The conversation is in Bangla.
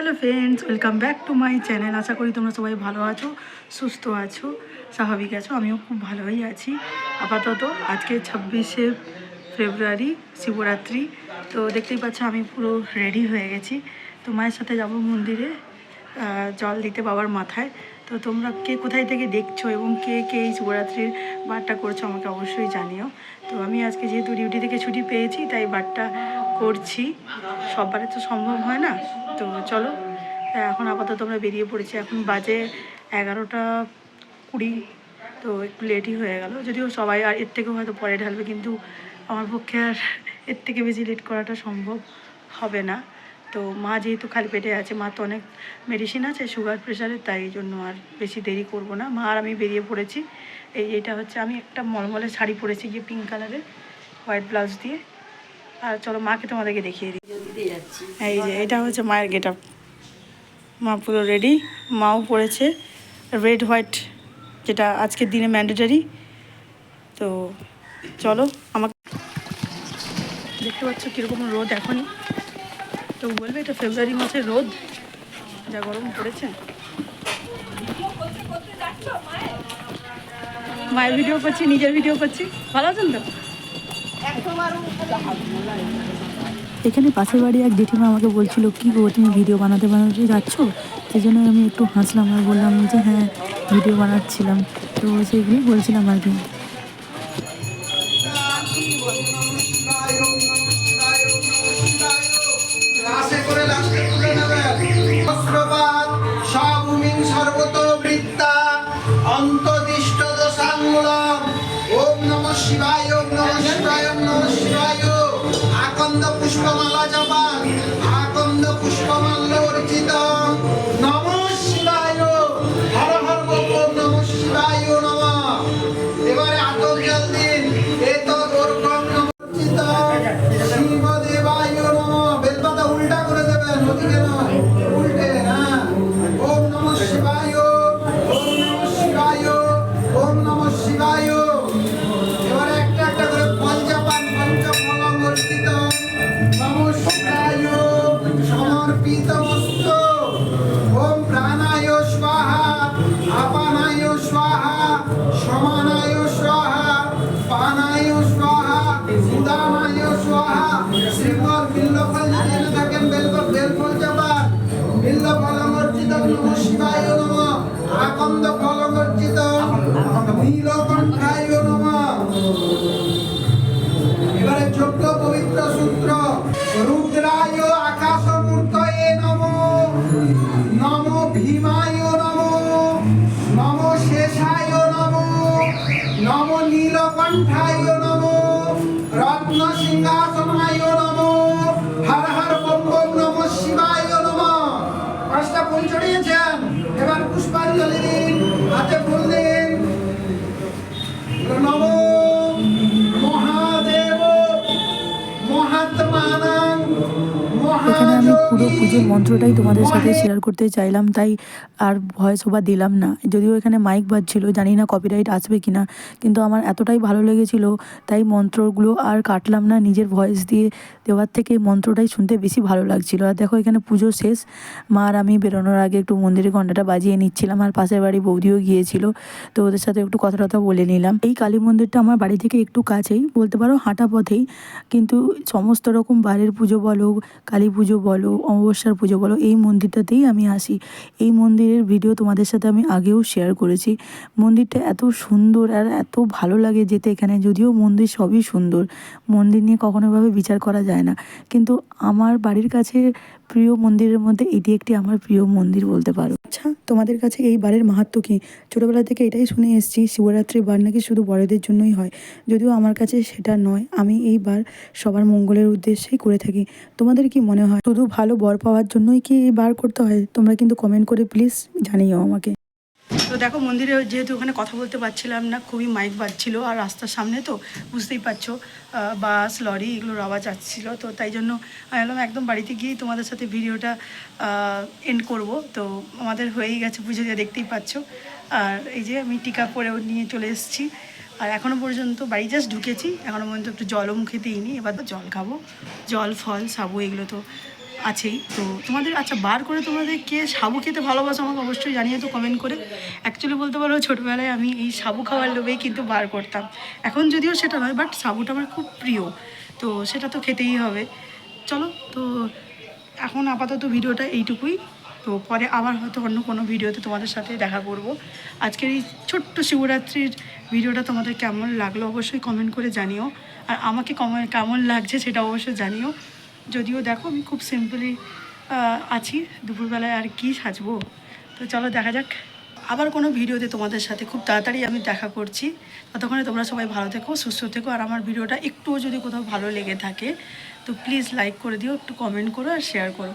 Hello friends welcome back to my channel আশা করি তোমরা সবাই ভালো আছো, সুস্থ আছো, স্বাভাবিক আছো। আমিও খুব ভালোই আছি। আপাতত আজকে ছাব্বিশে ফেব্রুয়ারি, শিবরাত্রি। তো দেখতেই পাচ্ছ, আমি পুরো রেডি হয়ে গেছি। তো মায়ের সাথে যাব মন্দিরে। জল দিতে বাবার মাথায়। তো তোমরা কে কোথায় থেকে দেখছ এবং কে কে এই শিবরাত্রির বারটা করছ আমাকে অবশ্যই জানিও। তো আমি আজকে যেহেতু ডিউটি থেকে ছুটি পেয়েছি, তাই বারটা করছি। সববারে তো সম্ভব হয় না। তো চলো এখন আপাতত আমরা বেরিয়ে পড়েছি। এখন বাজে এগারোটা কুড়ি, তো একটু লেটই হয়ে গেল। যদিও সবাই আর এর থেকেও হয়তো পরে ঢালবে, কিন্তু আমার পক্ষে আর এর থেকে বেশি লেট করাটা সম্ভব হবে না। তো মা যেহেতু খালি পেটে আছে, মা তো অনেক মেডিসিন আছে সুগার প্রেশারের তাই জন্য আর বেশি দেরি করব না। মা আর আমি বেরিয়ে পড়েছি। এই এটা হচ্ছে, আমি একটা মলমলে শাড়ি পরেছি গিয়ে পিঙ্ক কালারের হোয়াইট ব্লাউজ দিয়ে। আর চলো মাকে তোমাদেরকে দেখিয়ে দিই। এই যে, এটা হচ্ছে মায়ের গেট আপ মা পুরো রেডি মাও পড়েছে রেড হোয়াইট যেটা আজকের দিনে ম্যান্ডেটারি তো চলো আমাকে দেখতে পাচ্ছ কীরকম রোদ এখনই। তো বলবে এটা ফেব্রুয়ারি মাসের রোদ। যা গরম পড়েছে। মায়ের ভিডিও করছি নিজের ভিডিও করছি ভালো আছেন তো? এখানে পাশের বাড়ি এক জেঠিমা আমাকে বলছিল, কি গো, তুমি ভিডিও বানাতে বানাতে যাচ্ছ? সেই জন্য আমি একটু হাসলাম আর বললাম যে হ্যাঁ ভিডিও বানাচ্ছিলাম। তো সেইগুলোই বলছিলাম আর কি। por el amor. শ্রীমদ বিল্লফল যদি থাকেন বেলফল বেলফল যাবার বিল্লফলম অর্জিত নম নম। আকন্দ ফলম অর্জিত নীলকণ্ঠায় নম। এবারে যোগ্য পবিত্র সূত্র, রুদ্রায় আকাশ মূর্তয়ে নম। নম ভীমায় নম। নম শেষায় নম। নম নীলকণ্ঠায় পাঁচটা পুরো পুজোর মন্ত্রটাই তোমাদের সাথে শেয়ার করতে চাইলাম, তাই আর ভয়েস ওভার দিলাম না। যদিও এখানে মাইক বাজছিল, জানি না কপিরাইট আসবে কিনা, কিন্তু আমার এতটাই ভালো লেগেছিল, তাই মন্ত্রগুলো আর কাটলাম না, নিজের ভয়েস দিয়ে দেওয়ার থেকে মন্ত্রটাই শুনতে বেশি ভালো লাগছিল। আর দেখো, এখানে পুজো শেষ, মা আর আমি বেরোনোর আগে একটু মন্দিরে ঘন্টাটা বাজিয়ে নিচ্ছিলাম, আর পাশের বাড়ি বৌদিও গিয়েছিল, তো ওদের সাথে একটু কথা টথা বলে নিলাম। এই কালী মন্দিরটা আমার বাড়ি থেকে একটু কাছেই, বলতে পারো হাঁটা পথেই, কিন্তু সমস্ত রকম বাড়ির পুজো বলো, কালী পুজো বলো অমাবস্যার পুজো বলো এই মন্দিরটাতেই আমি আসি। এই মন্দিরের ভিডিও তোমাদের সাথে আমি আগেও শেয়ার করেছি। মন্দিরটা এত সুন্দর আর এত ভালো লাগে যেতে এখানে যদিও মন্দির সবই সুন্দর। মন্দির নিয়ে কখনোভাবে বিচার করা যায় না। কিন্তু আমার বাড়ির কাছে প্রিয় মন্দিরের মধ্যে এটি একটি আমার প্রিয় মন্দির বলতে পারো। আচ্ছা তোমাদের কাছে এই বারের মাহাত্ম কি? ছোটোবেলা থেকে এটাই শুনে এসেছি শিবরাত্রির বার নাকি শুধু বড়দের জন্যই হয়। যদিও আমার কাছে সেটা নয় আমি এই বার সবার মঙ্গলের উদ্দেশ্যেই করে থাকি। তোমাদের কি মনে হয়? শুধু ভালো বর পাওয়ার জন্যই কি বার করতে হয়? তোমরা কিন্তু কমেন্ট করে প্লিজ জানিও আমাকে। তো দেখো, মন্দিরে যেহেতু ওখানে কথা বলতে পারছিলাম না, খুবই মাইক বাজছিল আর রাস্তার সামনে তো, বুঝতেই পারছ বাস লরি এগুলোর আওয়াজ আসছিল। তো তাই জন্য আমি বললাম, একদম বাড়িতে গিয়েই তোমাদের সাথে ভিডিওটা এন্ড করব। তো আমাদের হয়েই গেছে পুজো দিয়ে দেখতেই পাচ্ছ। আর এই যে আমি টিকা পরেও নিয়ে চলে এসেছি। আর এখনও পর্যন্ত বাড়ি জাস্ট ঢুকেছি। এখনও পর্যন্ত একটু জলও মুখে দিইনি। এবার জল খাব। জল, ফল, সাবু, এগুলো তো আছেই। তো তোমাদের আচ্ছা বার করে তোমাদের কে সাবু খেতে ভালোবাসো আমাকে অবশ্যই জানিয়ে তো কমেন্ট করে। অ্যাকচুয়ালি বলতে পারো, ছোটোবেলায় আমি এই সাবু খাওয়ার লোভেই কিন্তু বার করতাম। এখন যদিও সেটা নয় বাট সাবুটা আমার খুব প্রিয়। তো সেটা তো খেতেই হবে। চলো, তো এখন আপাতত ভিডিওটা এইটুকুই। তো পরে আবার হয়তো অন্য কোনো ভিডিওতে তোমাদের সাথে দেখা করব। আজকের এই ছোট্ট শিবরাত্রির ভিডিওটা তোমাদের কেমন লাগল অবশ্যই কমেন্ট করে জানিও। আর আমাকে কমে কেমন লাগছে সেটা অবশ্যই জানিও। যদিও দেখো আমি খুব সিম্পলি আছি। দুপুরবেলায় আর কি সাজবো? তো চলো দেখা যাক। আবার কোনো ভিডিওতে তোমাদের সাথে খুব তাড়াতাড়ি আমি দেখা করছি। ততক্ষণে তোমরা সবাই ভালো থেকো, সুস্থ থেকো। আর আমার ভিডিওটা একটুও যদি কোথাও ভালো লেগে থাকে, তো প্লিজ লাইক করে দিও, একটু কমেন্ট করো আর শেয়ার করো।